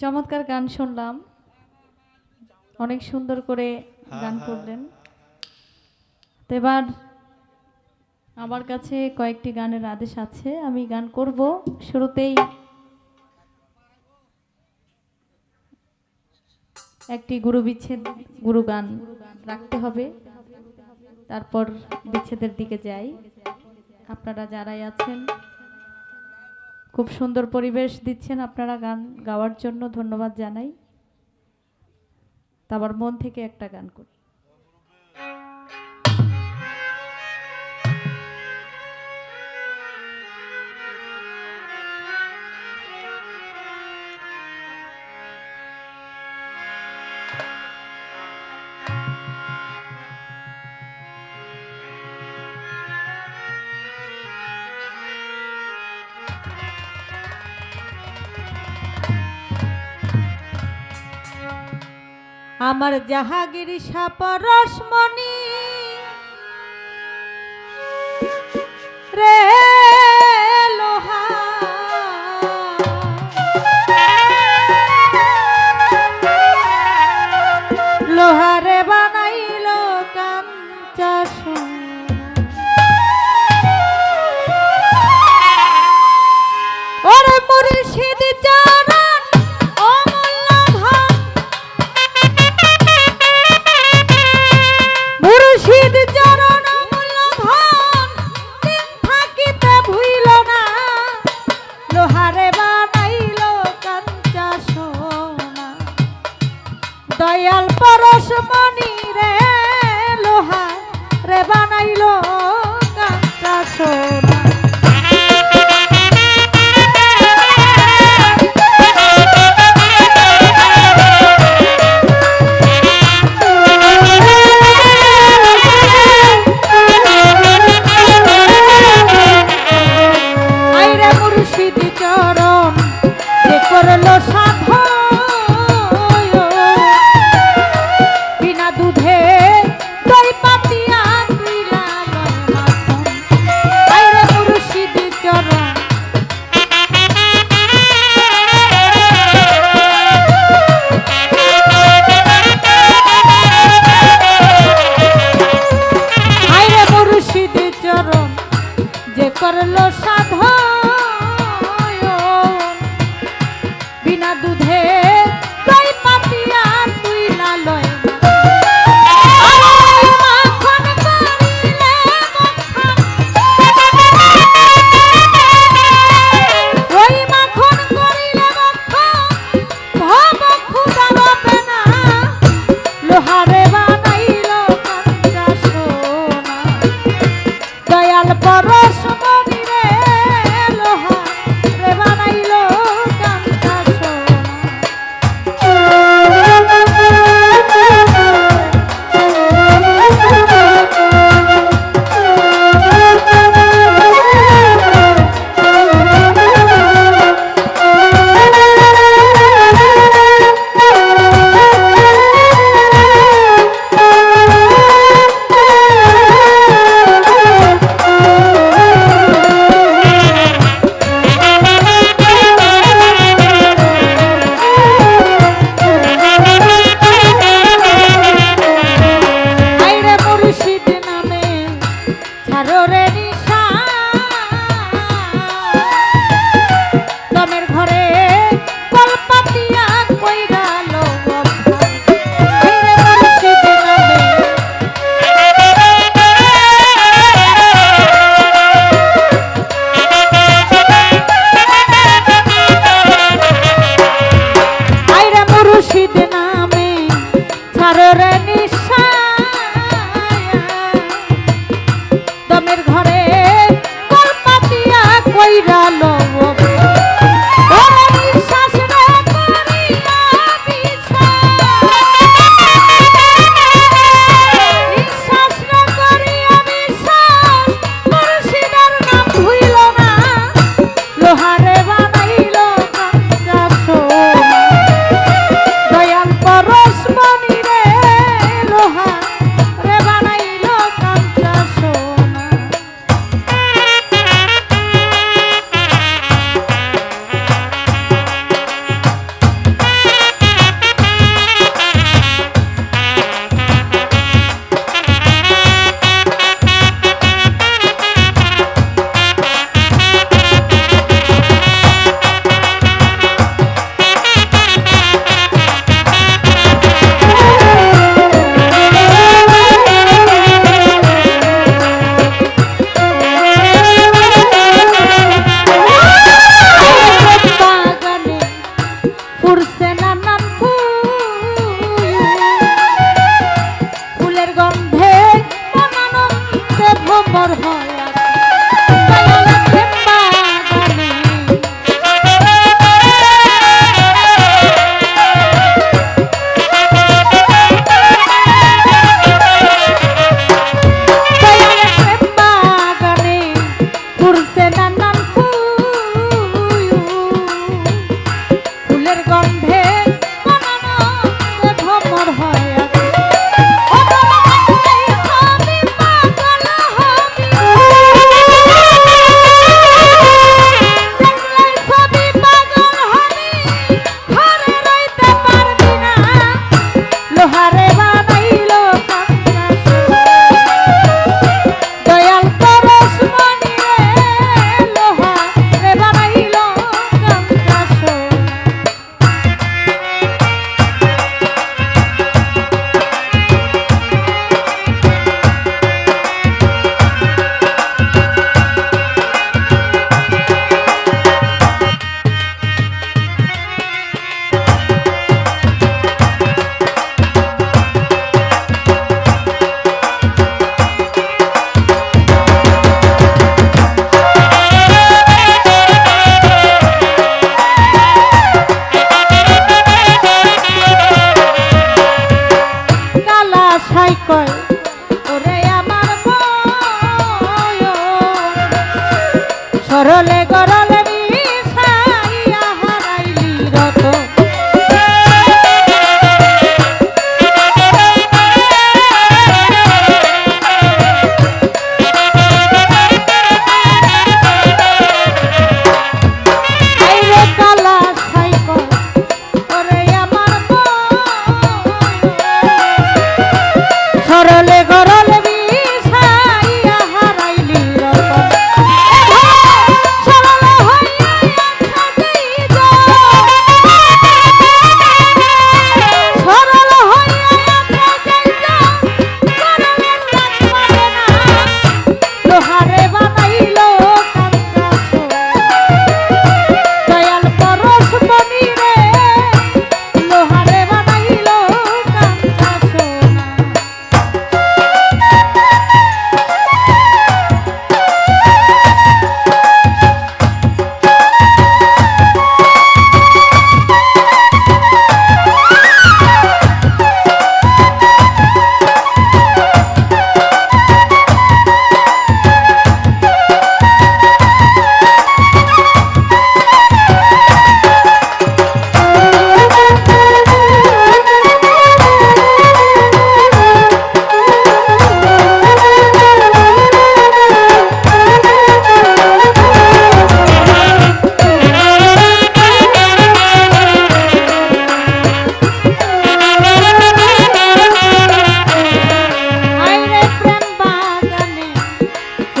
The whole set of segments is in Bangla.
চমৎকার গান শুনলাম। অনেক সুন্দর করে গান করলেন। তো এবার আমার কাছে কয়েকটি গানের আদেশ আছে আমি গান করব। শুরুতেই একটি গুরু বিচ্ছেদ গুরু গান রাখতে হবে। তারপর বিচ্ছেদের দিকে যাই। আপনারা যারাই আছেন খুব সুন্দর পরিবেশ দিচ্ছেন আপনারা গান গাওয়ার জন্য, ধন্যবাদ জানাই। তারপর মন থেকে একটা গান করি। আমার জাহাগীর সাপ রসমণি করলো সা খুশিতে নামে ছাড়ো রানী I said.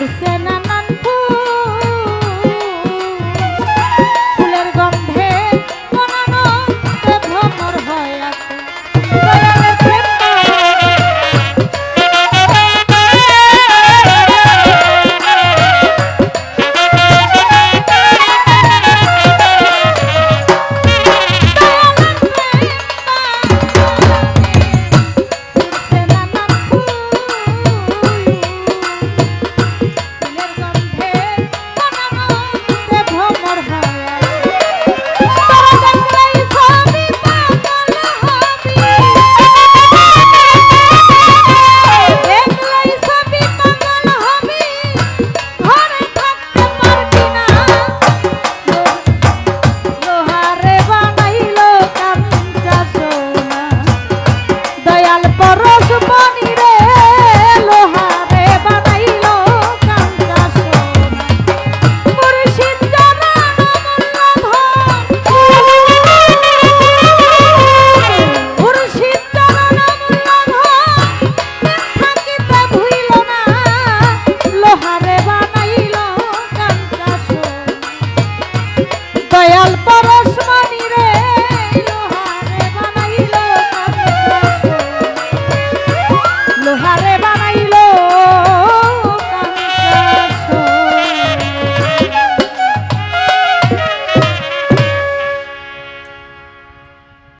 por